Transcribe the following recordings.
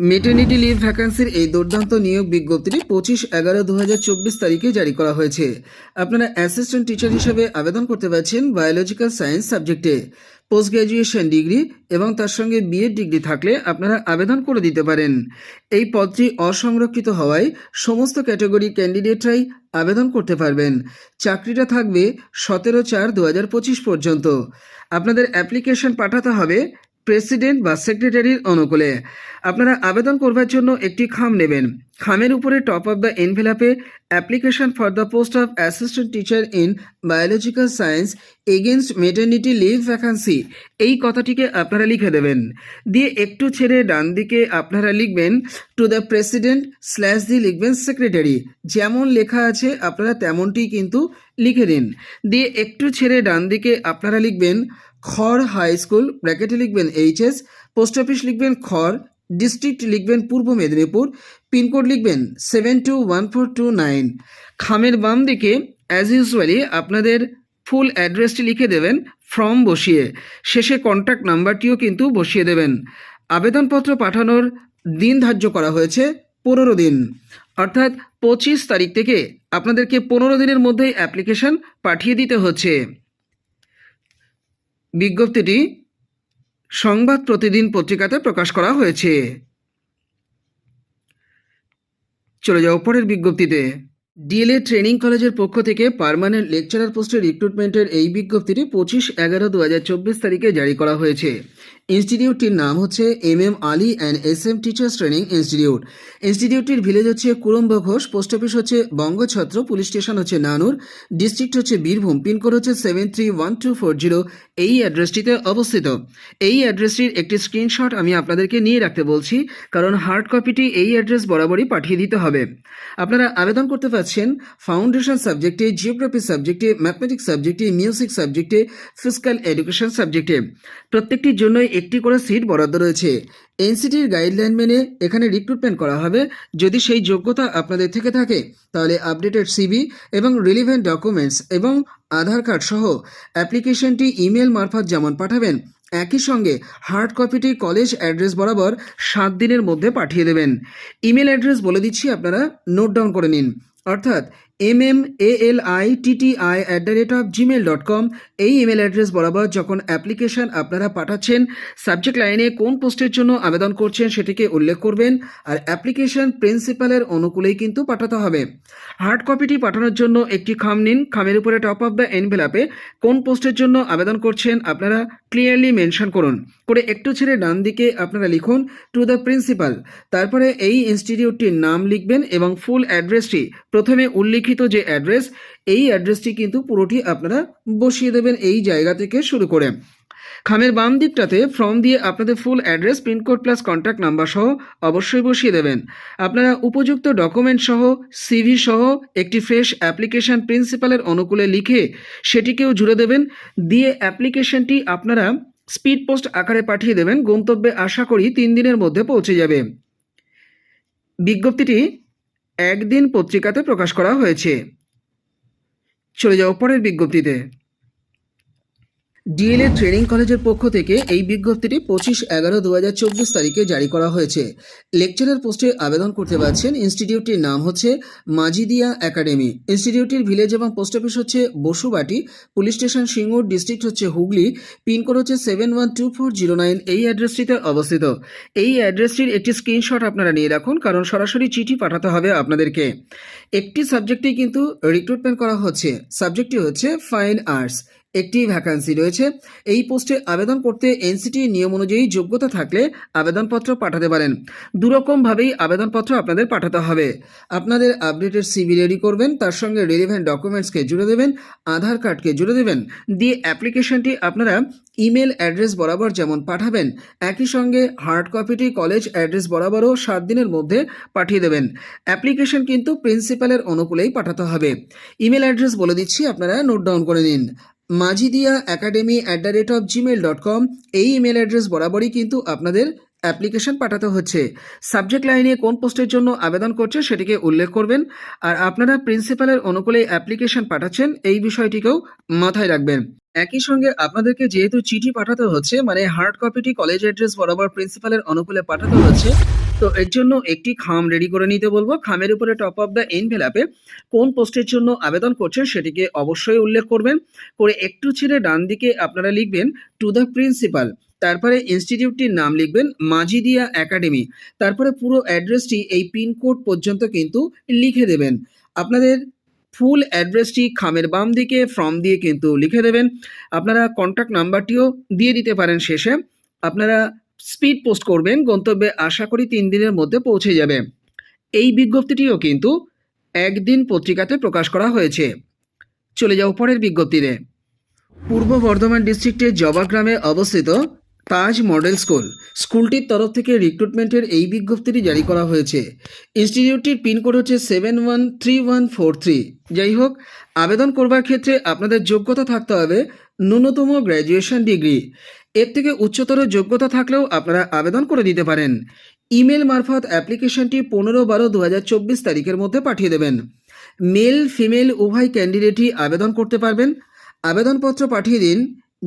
Maternity leave ভ্যাকান্সির এই দুর্দান্ত নিয়োগ বিজ্ঞপ্তিটি পঁচিশ এগারো দু হাজার তারিখে জারি করা হয়েছে। আপনারা অ্যাসিস্ট্যান্ট টিচার হিসেবে আবেদন করতে পারছেন বায়োলজিক্যাল সায়েন্স সাবজেক্টে পোস্ট গ্র্যাজুয়েশন ডিগ্রি এবং তার সঙ্গে বিএড ডিগ্রি থাকলে আপনারা আবেদন করে দিতে পারেন। এই পদটি অসংরক্ষিত হওয়ায় সমস্ত ক্যাটাগরি ক্যান্ডিডেটরাই আবেদন করতে পারবেন। চাকরিটা থাকবে সতেরো চার দু পর্যন্ত। আপনাদের অ্যাপ্লিকেশন পাঠাতে হবে প্রেসিডেন্ট বা সেক্রেটারির অনুকূলে। আপনারা আবেদন করবার জন্য একটি খাম নেবেন। খামের উপরে top of the এনভেলাপে application for the post of assistant teacher in biological science against maternity leave vacancy এই কথাটিকে আপনারা লিখে দেবেন। দিয়ে একটু ছেড়ে ডান দিকে আপনারা লিখবেন টু দ্য প্রেসিডেন্ট স্ল্যাশ দিয়ে লিখবেন সেক্রেটারি যেমন লেখা আছে, আপনারা তেমনটি কিন্তু লিখে দিন। দিয়ে একটু ছেড়ে ডান দিকে আপনারা লিখবেন খড় হাই স্কুল, ব্র্যাকেটে লিখবেন এইচএস, পোস্ট অফিস লিখবেন খড়, ডিস্ট্রিক্ট লিখবেন পূর্ব মেদিনীপুর, পিনকোড লিখবেন seven two one four two nine খামের বাম দিকে অ্যাজ ইউজুয়ালি আপনাদের ফুল অ্যাড্রেসটি লিখে দেবেন, ফর্ম বসিয়ে। শেষে কন্ট্যাক্ট নাম্বারটিও কিন্তু বসিয়ে দেবেন। আবেদনপত্র পাঠানোর দিন ধার্য করা হয়েছে, পনেরো দিন। অর্থাৎ পঁচিশ তারিখ থেকে আপনাদেরকে পনেরো দিনের মধ্যেই অ্যাপ্লিকেশন পাঠিয়ে দিতে হচ্ছে। বিজ্ঞপ্তিটি সংবাদ প্রতিদিন পত্রিকাতে প্রকাশ করা হয়েছে। চলে যাও পরের বিজ্ঞপ্তিতে। ডিএলএ ট্রেনিং কলেজের পক্ষ থেকে পার্মানেন্ট লেকচারার পোস্টের রিক্রুটমেন্টের এই বিজ্ঞপ্তিটি পঁচিশ এগারো দু তারিখে জারি করা হয়েছে। ইনস্টিটিউটটির নাম হচ্ছে M M Ali and S M teachers training institute. ইনস্টিটিউটটির village হচ্ছে কুরম্ব ঘোষ, পোস্ট অফিস হচ্ছে বঙ্গছত্র, পুলিশ স্টেশন হচ্ছে নানুর, ডিস্ট্রিক্ট হচ্ছে বীরভূম, পিনকোড হচ্ছে seven three one two four zero. এই অ্যাড্রেসটিতে অবস্থিত। এই অ্যাড্রেসটির একটি স্ক্রিনশট আমি আপনাদেরকে নিয়ে রাখতে বলছি, কারণ হার্ড কপিটি এই অ্যাড্রেস বরাবরই পাঠিয়ে দিতে হবে। আপনারা আবেদন করতে পারছেন ফাউন্ডেশন সাবজেক্টে জিওগ্রাফি সাবজেক্টে ম্যাথমেটিক্স সাবজেক্টে মিউজিক সাবজেক্টে ফিজিক্যাল এডুকেশন সাবজেক্টে প্রত্যেকটির জন্যই একটি করে সিট বরাদ্দ রয়েছে। এনসিটির গাইডলাইন মেনে এখানে রিক্রুটমেন্ট করা হবে। যদি সেই যোগ্যতা আপনাদের থেকে থাকে, তাহলে আপডেটেড সিবি এবং রিলিভেন্ট ডকুমেন্টস এবং আধার কার্ড সহ অ্যাপ্লিকেশনটি ইমেল মারফত যেমন পাঠাবেন, একই সঙ্গে হার্ড কপিটি কলেজ অ্যাড্রেস বরাবর সাত দিনের মধ্যে পাঠিয়ে দেবেন। ইমেল অ্যাড্রেস বলে দিচ্ছি আপনারা নোট ডাউন করে নিন। অর্থাৎ M M A L I TT I at the rate of Gmail dot com এই ইমেল অ্যাড্রেস বরাবর যখন অ্যাপ্লিকেশন আপনারা পাঠাচ্ছেন সাবজেক্ট লাইনে কোন পোস্টের জন্য আবেদন করছেন সেটিকে উল্লেখ করবেন আর অ্যাপ্লিকেশন প্রিন্সিপালের অনুকূলেই কিন্তু পাঠাতে হবে। হার্ড কপিটি পাঠানোর জন্য একটি খাম নিন। খামের উপরে টপ অফ দ্য এনভেলাপে কোন পোস্টের জন্য আবেদন করছেন আপনারা ক্লিয়ারলি মেনশন করুন। করে একটু ছেড়ে ডান দিকে আপনারা লিখুন টু দ্য প্রিন্সিপাল তারপরে এই ইনস্টিটিউটটির নাম লিখবেন এবং ফুল অ্যাড্রেসটি প্রথমে উল্লিখিত যে অ্যাড্রেস এই অ্যাড্রেসটি কিন্তু পুরোটি আপনারা বসিয়ে দেবেন এই জায়গা থেকে শুরু করে। খামের বাম দিকটাতে ফর্ম দিয়ে আপনাদের full address pincode plus contact number সহ অবশ্যই বসিয়ে দেবেন। আপনারা উপযুক্ত ডকুমেন্ট সহ সিভি সহ একটি ফ্রেশ অ্যাপ্লিকেশন প্রিন্সিপালের অনুকূলে লিখে সেটিকেও জুড়ে দেবেন। দিয়ে অ্যাপ্লিকেশনটি আপনারা স্পিড পোস্ট আকারে পাঠিয়ে দেবেন। গন্তব্যে আশা করি তিন দিনের মধ্যে পৌঁছে যাবে। বিজ্ঞপ্তিটি একদিন পত্রিকাতে প্রকাশ করা হয়েছে। চলে যাও পরের বিজ্ঞপ্তিতে। ডিএলএ ট্রেনিং কলেজের পক্ষ থেকে এই বিজ্ঞপ্তিটি পঁচিশ এগারো দু হাজার চব্বিশ তারিখে জারি করা হয়েছে। লেকচারার পোস্টে আবেদন করতে পারছেন। ইনস্টিটিউটটির নাম হচ্ছে মাজিদিয়া একাডেমি। ইনস্টিটিউটটির ভিলেজ এবং পোস্ট অফিস হচ্ছে Basubati. Police station Singur district হচ্ছে হুগলি। পিনকোড হচ্ছে seven one two four zero nine. এই অ্যাড্রেসটিতে অবস্থিত। এই অ্যাড্রেসটির একটি স্ক্রিনশট আপনারা নিয়ে রাখুন, কারণ সরাসরি চিঠি পাঠাতে হবে আপনাদেরকে। একটি সাবজেক্টেই কিন্তু রিক্রুটমেন্ট করা হচ্ছে। সাবজেক্টটি হচ্ছে ফাইন আর্টস একটি ভ্যাকান্সি রয়েছে। এই পোস্টে আবেদন করতে এনসিটি নিয়ম অনুযায়ী যোগ্যতা থাকলে আবেদনপত্র পাঠাতে পারেন। দুরকমভাবেই আবেদনপত্র আপনাদের পাঠাতে হবে। আপনাদের আপডেটেড সিবি রেডি করবেন, তার সঙ্গে রেলিভেন্ট ডকুমেন্টসকে জুড়ে দেবেন, আধার কার্ডকে জুড়ে দেবেন, দিয়ে অ্যাপ্লিকেশনটি আপনারা ইমেল অ্যাড্রেস বরাবর যেমন পাঠাবেন, একই সঙ্গে হার্ড কপিটি কলেজ অ্যাড্রেস বরাবরও সাত দিনের মধ্যে পাঠিয়ে দেবেন। অ্যাপ্লিকেশন কিন্তু প্রিন্সিপালের অনুকূলেই পাঠাতে হবে। ইমেল অ্যাড্রেস বলে দিচ্ছি, আপনারা নোট ডাউন করে নিন। Majidia academy at the rate of Gmail dot com এই ইমেল অ্যাড্রেস বরাবরই কিন্তু আপনাদের অ্যাপ্লিকেশন পাঠাতে হচ্ছে। সাবজেক্ট লাইনে কোন পোস্টের জন্য আবেদন করছে সেটিকে উল্লেখ করবেন আর আপনারা প্রিন্সিপালের অনুকূলে অ্যাপ্লিকেশন পাঠাচ্ছেন এই বিষয়টিকেও মাথায় রাখবেন। একই সঙ্গে আপনাদেরকে যেহেতু চিঠি পাঠাতে হচ্ছে মানে হার্ড কপিটি কলেজ অ্যাড্রেস বরাবর প্রিন্সিপালের অনুকূলে পাঠাতে হচ্ছে তো এর জন্য একটি খাম রেডি করে নিতে বলব। খামের উপরে টপ অফ দ্য এনভেলাপে কোন পোস্টের জন্য আবেদন করছেন সেটিকে অবশ্যই উল্লেখ করবেন। করে একটু ছেড়ে ডান দিকে আপনারা লিখবেন টু দ্য প্রিন্সিপাল তারপরে ইনস্টিটিউটটির নাম লিখবেন, মাজিদিয়া একাডেমি তারপরে পুরো অ্যাড্রেসটি এই পিনকোড পর্যন্ত কিন্তু লিখে দেবেন। আপনাদের ফুল অ্যাড্রেসটি খামের বাম দিকে ফর্ম দিয়ে কিন্তু লিখে দেবেন। আপনারা কন্ট্যাক্ট নাম্বারটিও দিয়ে দিতে পারেন শেষে। আপনারা স্পিড পোস্ট করবেন, গন্তব্যে আশা করি তিন দিনের মধ্যে পৌঁছে যাবে। এই বিজ্ঞপ্তিটিও কিন্তু একদিন পত্রিকাতে প্রকাশ করা হয়েছে। চলে যাও পরের বিজ্ঞপ্তিতে। পূর্ব বর্ধমান ডিস্ট্রিক্টের জবাগ্রামে অবস্থিত তাজ মডেল স্কুল, স্কুলটির তরফ থেকে রিক্রুটমেন্টের এই বিজ্ঞপ্তিটি জারি করা হয়েছে। ইনস্টিটিউটটির পিনকোড হচ্ছে seven one three one four three. যাই হোক, আবেদন করবার ক্ষেত্রে আপনাদের যোগ্যতা থাকতে হবে ন্যূনতম গ্র্যাজুয়েশন ডিগ্রি। এর থেকে উচ্চতর যোগ্যতা থাকলেও আপনারা আবেদন করে দিতে পারেন। ইমেল মারফত অ্যাপ্লিকেশনটি পনেরো বারো দু তারিখের মধ্যে পাঠিয়ে দেবেন। মেল, ফিমেল, উভয় ক্যান্ডিডেটই আবেদন করতে পারবেন। আবেদনপত্র পাঠিয়ে দিন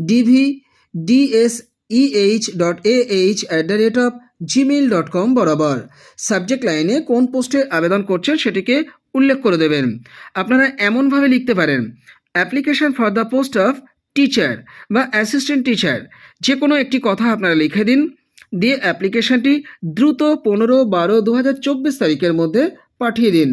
DV DSEH dot AH at the rate of Gmail dot com বরাবর। সাবজেক্ট লাইনে কোন পোস্টে আবেদন করছেন সেটিকে উল্লেখ করে দেবেন। আপনারা এমনভাবে লিখতে পারেন application for the post of teacher বা অ্যাসিস্ট্যান্ট টিচার যে কোনো একটি কথা আপনারা লিখে দিন, দিয়ে অ্যাপ্লিকেশনটি দ্রুত পনেরো বারো দু তারিখের মধ্যে পাঠিয়ে দিন।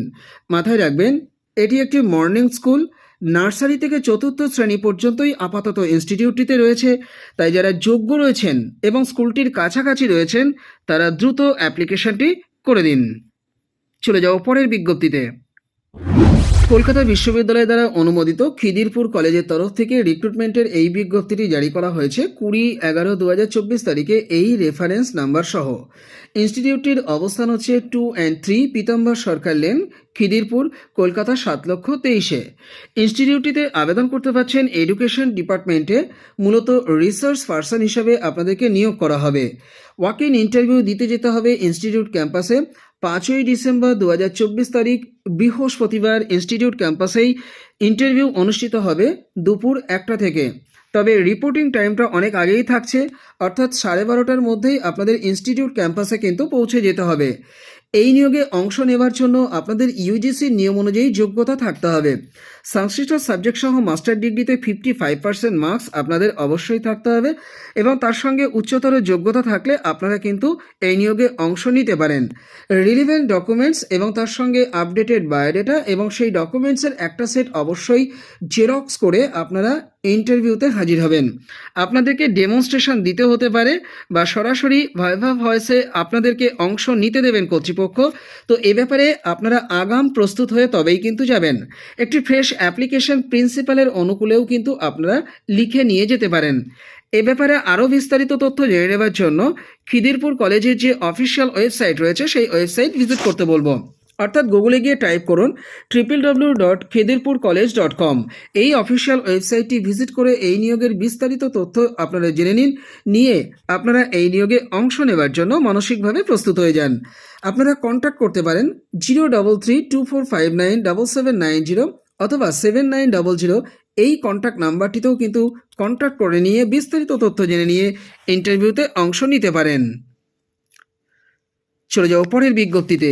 মাথায় রাখবেন, এটি একটি মর্নিং স্কুল নার্সারি থেকে চতুর্থ শ্রেণি পর্যন্তই আপাতত ইনস্টিটিউটটিতে রয়েছে। তাই যারা যোগ্য রয়েছেন এবং স্কুলটির কাছাকাছি রয়েছেন, তারা দ্রুত অ্যাপ্লিকেশনটি করে দিন। চলে যাও পরের বিজ্ঞপ্তিতে। কলকাতা বিশ্ববিদ্যালয় দ্বারা অনুমোদিত খিদিরপুর কলেজের তরফ থেকে রিক্রুটমেন্টের এই বিজ্ঞপ্তিটি জারি করা হয়েছে কুড়ি এগারো দু তারিখে এই রেফারেন্স নাম্বার সহ। ইনস্টিটিউটটির অবস্থান হচ্ছে two and three Pitambar Sarkar lane Khidirpur, Kolkata সাত লক্ষ তেইশে। ইনস্টিটিউটটিতে আবেদন করতে পারছেন এডুকেশন ডিপার্টমেন্টে মূলত রিসার্চ পার্সন হিসাবে আপনাদেরকে নিয়োগ করা হবে। ওয়াক ইন ইন্টারভিউ দিতে যেতে হবে ইনস্টিটিউট ক্যাম্পাসে পাঁচই ডিসেম্বর দু হাজার চব্বিশ তারিখ বৃহস্পতিবার ইনস্টিটিউট ক্যাম্পাসেই ইন্টারভিউ অনুষ্ঠিত হবে দুপুর একটা থেকে। তবে রিপোর্টিং টাইমটা অনেক আগেই থাকছে, অর্থাৎ সাড়ে বারোটার মধ্যেই আপনাদের ইনস্টিটিউট ক্যাম্পাসে কিন্তু পৌঁছে যেতে হবে। এই নিয়োগে অংশ নেবার জন্য আপনাদের ইউজিসির নিয়ম অনুযায়ী যোগ্যতা থাকতে হবে। সংশ্লিষ্ট সাবজেক্ট সহ মাস্টার ডিগ্রিতে ফিফটি ফাইভ পার্সেন্ট মার্কস আপনাদের অবশ্যই থাকতে হবে এবং তার সঙ্গে উচ্চতর যোগ্যতা থাকলে আপনারা কিন্তু এই নিয়োগে অংশ নিতে পারেন। রিলিভেন্ট ডকুমেন্টস এবং তার সঙ্গে আপডেটেড বায়োডেটা এবং সেই ডকুমেন্টসের একটা সেট অবশ্যই জেরক্স করে আপনারা ইন্টারভিউতে হাজির হবেন। আপনাদেরকে ডেমনস্ট্রেশন দিতে হতে পারে বা সরাসরি ভাইভা ভয়েসে আপনাদেরকে অংশ নিতে দেবেন কর্তৃপক্ষ। তো এ ব্যাপারে আপনারা আগাম প্রস্তুত হয়ে তবেই কিন্তু যাবেন। একটি ফ্রেশ অ্যাপ্লিকেশন প্রিন্সিপালের অনুকূলেও কিন্তু আপনারা লিখে নিয়ে যেতে পারেন। এ ব্যাপারে আরও বিস্তারিত তথ্য জেনে নেবার জন্য খিদিরপুর কলেজের যে অফিসিয়াল ওয়েবসাইট রয়েছে, সেই ওয়েবসাইট ভিজিট করতে বলব। অর্থাৎ গুগলে গিয়ে টাইপ করুন triple W dot Khidirpur college dot com এই অফিসিয়াল ওয়েবসাইটটি ভিজিট করে এই নিয়োগের বিস্তারিত তথ্য আপনারা জেনে নিন, নিয়ে আপনারা এই নিয়োগে অংশ নেবার জন্য মানসিকভাবে প্রস্তুত হয়ে যান। আপনারা কন্ট্যাক্ট করতে পারেন zero double three two four five nine double seven nine zero অথবা সেভেন নাইন ডবল জিরো এই কন্ট্যাক্ট নাম্বারটিতেও কিন্তু কন্ট্যাক্ট করে নিয়ে বিস্তারিত তথ্য জেনে নিয়ে ইন্টারভিউতে অংশ নিতে পারেন। চলে যাও পরের বিজ্ঞপ্তিতে।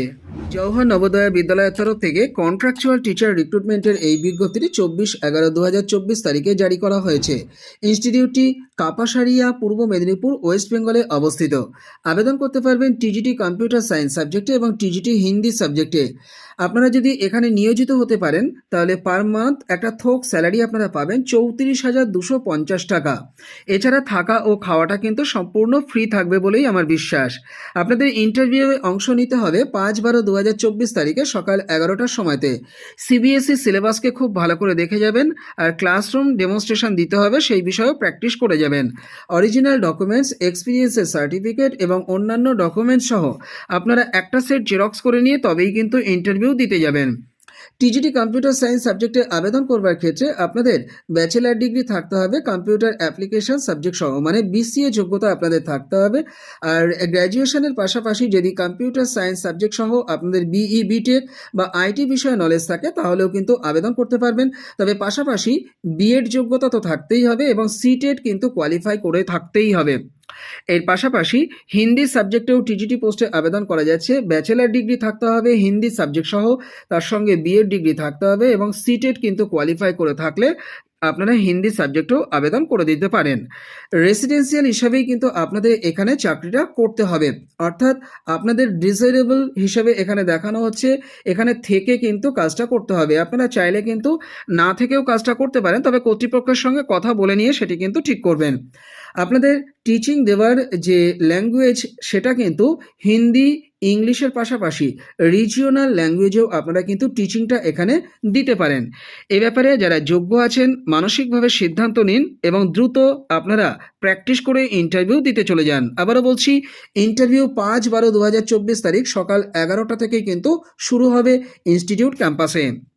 জওহর নবোদয়া বিদ্যালয়ের তরফ থেকে কন্ট্রাকচুয়াল টিচার রিক্রুটমেন্টের এই বিজ্ঞপ্তিটি চব্বিশ এগারো দু হাজার তারিখে জারি করা হয়েছে। ইনস্টিটিউটটি কাপাসারিয়া, পূর্ব মেদিনীপুর, ওয়েস্ট বেঙ্গলে অবস্থিত। আবেদন করতে পারবেন টিজিটি কম্পিউটার সায়েন্স সাবজেক্টে এবং টিজিটি হিন্দি সাবজেক্টে। আপনারা যদি এখানে নিয়োজিত হতে পারেন, তাহলে পার মান্থ একটা থোক স্যালারি আপনারা পাবেন চৌত্রিশ হাজার দুশো পঞ্চাশ টাকা। এছাড়া থাকা ও খাওয়াটা কিন্তু সম্পূর্ণ ফ্রি থাকবে বলেই আমার বিশ্বাস। আপনাদের ইন্টারভিউয়ে অংশ নিতে হবে পাঁচ বারো দু তারিখে সকাল এগারোটার সময়তে। সিবিএসই সিলেবাসকে খুব ভালো করে দেখে যাবেন আর ক্লাসরুম ডেমনস্ট্রেশন দিতে হবে সেই বিষয়েও প্র্যাকটিস করে যাবেন। অরিজিনাল ডকুমেন্টস, এক্সপিরিয়েন্সের সার্টিফিকেট এবং অন্যান্য ডকুমেন্টস সহ আপনারা একটা সেট জেরক্স করে নিয়ে তবেই কিন্তু ইন্টারভিউ দিতে যাবেন। টিজিটি কম্পিউটার সায়েন্স সাবজেক্টে আবেদন করবার ক্ষেত্রে আপনাদের ব্যাচেলার ডিগ্রি থাকতে হবে, কম্পিউটার অ্যাপ্লিকেশন সাবজেক্ট সহ মানে বিসিএ যোগ্যতা আপনাদের থাকতে হবে। আর গ্র্যাজুয়েশনের পাশাপাশি যদি কম্পিউটার সায়েন্স সাবজেক্ট সহ আপনাদের বিই বিটেক বা আইটি বিষয়ে নলেজ থাকে, তাহলেও কিন্তু আবেদন করতে পারবেন। তবে পাশাপাশি বিএড যোগ্যতা তো থাকতেই হবে এবং সিটেট কিন্তু কোয়ালিফাই করে থাকতেই হবে। এর পাশাপাশি হিন্দি সাবজেক্টেও টিজিটি পোস্টে আবেদন করা যাচ্ছে। ব্যাচেলার ডিগ্রি থাকতে হবে, হিন্দি সাবজেক্ট সহ তার সঙ্গে বিএড ডিগ্রি থাকতে হবে এবং সিটেট কিন্তু কোয়ালিফাই করে থাকলে আপনারা হিন্দি সাবজেক্টেও আবেদন করে দিতে পারেন। রেসিডেন্সিয়াল হিসাবেই কিন্তু আপনাদের এখানে চাকরিটা করতে হবে। অর্থাৎ আপনাদের ডিজাইরেবল হিসাবে এখানে দেখানো হচ্ছে, এখানে থেকে কিন্তু কাজটা করতে হবে। আপনারা চাইলে কিন্তু না থেকেও কাজটা করতে পারেন, তবে কর্তৃপক্ষের সঙ্গে কথা বলে নিয়ে সেটি কিন্তু ঠিক করবেন। আপনাদের টিচিং দেওয়ার যে ল্যাঙ্গুয়েজ সেটা কিন্তু হিন্দি, ইংলিশের পাশাপাশি রিজিওনাল ল্যাঙ্গুয়েজেও আপনারা কিন্তু টিচিংটা এখানে দিতে পারেন। এ ব্যাপারে যারা যোগ্য আছেন, মানসিকভাবে সিদ্ধান্ত নিন এবং দ্রুত আপনারা প্র্যাকটিস করে ইন্টারভিউ দিতে চলে যান। আবারও বলছি ইন্টারভিউ পাঁচ বারো দু তারিখ সকাল এগারোটা থেকে কিন্তু শুরু হবে ইনস্টিটিউট ক্যাম্পাসে